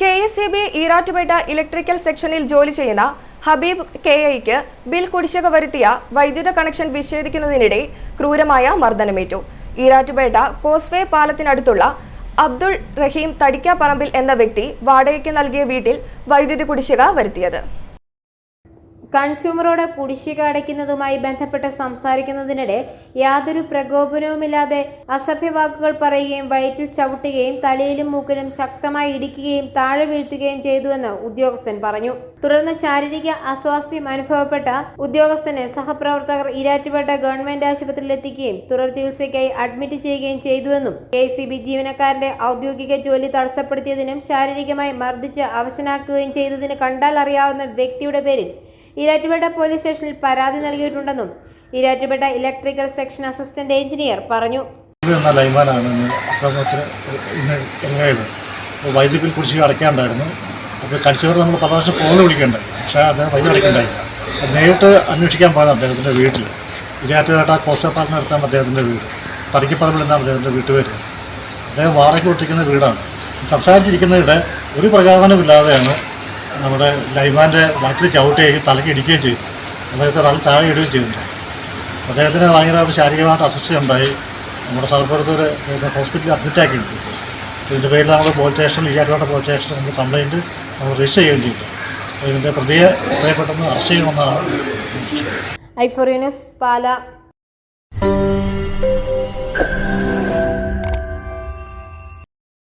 K S E B Erattupetta electrical സെക്ഷനിൽ ജോലി ചെയ്യുന്ന ഹബീബ് കെ ഐക്ക് ബിൽ കുടിശ്ശിക വരുത്തിയ വൈദ്യുത കണക്ഷൻ വിച്ഛേദിക്കുന്നതിനിടെ ക്രൂരമായ മർദ്ദനമേറ്റു. ഈരാറ്റുപേട്ട കോസ്വേ പാലത്തിനടുത്തുള്ള അബ്ദുൾ റഹീം തടിക്കാപ്പറമ്പിൽ എന്ന വ്യക്തി വാടകയ്ക്ക് നൽകിയ വീട്ടിൽ വൈദ്യുതി കുടിശ്ശിക വരുത്തിയത്. കൺസ്യൂമറോട് കുടിശ്ശിക അടയ്ക്കുന്നതുമായി ബന്ധപ്പെട്ട് സംസാരിക്കുന്നതിനിടെ യാതൊരു പ്രകോപനവുമില്ലാതെ അസഭ്യവാക്കുകൾ പറയുകയും വയറ്റിൽ ചവിട്ടുകയും തലയിലും മൂക്കിലും ശക്തമായി ഇടിക്കുകയും താഴെ വീഴ്ത്തുകയും ചെയ്തുവെന്ന് ഉദ്യോഗസ്ഥൻ പറഞ്ഞു. തുടർന്ന് ശാരീരിക അസ്വാസ്ഥ്യം അനുഭവപ്പെട്ട ഉദ്യോഗസ്ഥനെ സഹപ്രവർത്തകർ ഇരാറ്റുപേട്ട ഗവൺമെന്റ് ആശുപത്രിയിൽ എത്തിക്കുകയും തുടർ ചികിത്സയ്ക്കായി അഡ്മിറ്റ് ചെയ്യുകയും ചെയ്തുവെന്നും കെ സി ബി ജീവനക്കാരന്റെ ഔദ്യോഗിക ജോലി തടസ്സപ്പെടുത്തിയതിനും ശാരീരികമായി മർദ്ദിച്ച് അവശനാക്കുകയും ചെയ്തതിന് കണ്ടാൽ അറിയാവുന്ന വ്യക്തിയുടെ പേരിൽ ഈരാറ്റുപേട്ട പോലീസ് സ്റ്റേഷനിൽ പരാതി നൽകിയിട്ടുണ്ടെന്നും Erattupetta electrical section assistant engineer പറഞ്ഞു. വൈദ്യുതി ബിൽ കുടിശ്ശിക അടയ്ക്കാണ്ടായിരുന്നു അപ്പോൾ കടിച്ചവർ നമ്മൾ പല പ്രാവശ്യം ഫോണിൽ വിളിക്കേണ്ടത്. പക്ഷേ അത് വൈദ്യുതി അടയ്ക്കണ്ടായി. അത് നേരിട്ട് അന്വേഷിക്കാൻ പോയത് അദ്ദേഹത്തിന്റെ വീട്ടിൽ. ഇരാറ്റുപേട്ട കോസ്റ്റപ്പാലിന് അടുത്താണ് അദ്ദേഹത്തിന്റെ വീട്. തടിക്കപ്പറമ്പിൽ നിന്നാണ് അദ്ദേഹത്തിന്റെ വീട്ടുപേര് അദ്ദേഹം വാടക കൊടുത്തിരിക്കുന്ന വീടാണ്. സംസാരിച്ചിരിക്കുന്നതിടെ ഒരു പ്രകോപനമില്ലാതെയാണ് നമ്മുടെ ലൈമാന്റെ വയറ്റിൽ ചവിട്ടുകയും തലയ്ക്ക് ഇടിക്കുകയും ചെയ്തു. അദ്ദേഹത്തെ തല താഴെ ഇടുകയും ചെയ്തിട്ടുണ്ട് അദ്ദേഹത്തിന് ഭയങ്കരമായിട്ട് ശാരീരികമായിട്ട് അസ്വസ്ഥ ഉണ്ടായി. നമ്മുടെ ഒരു ഹോസ്പിറ്റലിൽ അഡ്മിറ്റ് ആക്കിയിട്ടുണ്ട്. ഇതിന്റെ പേരിൽ നമ്മൾ പോലീസ് സ്റ്റേഷൻ ഇയാളുടെ പോലീസ് സ്റ്റേഷൻ നമ്മൾ കംപ്ലയിന്റ് നമ്മൾ രജിസ്റ്റർ ചെയ്യുകയും ചെയ്തു. ഇതിന്റെ പ്രതിയെ എത്രയും പെട്ടെന്ന് അറസ്റ്റ് ചെയ്യണമെന്നാണ്. ഐഫോറിയനസ് പാല.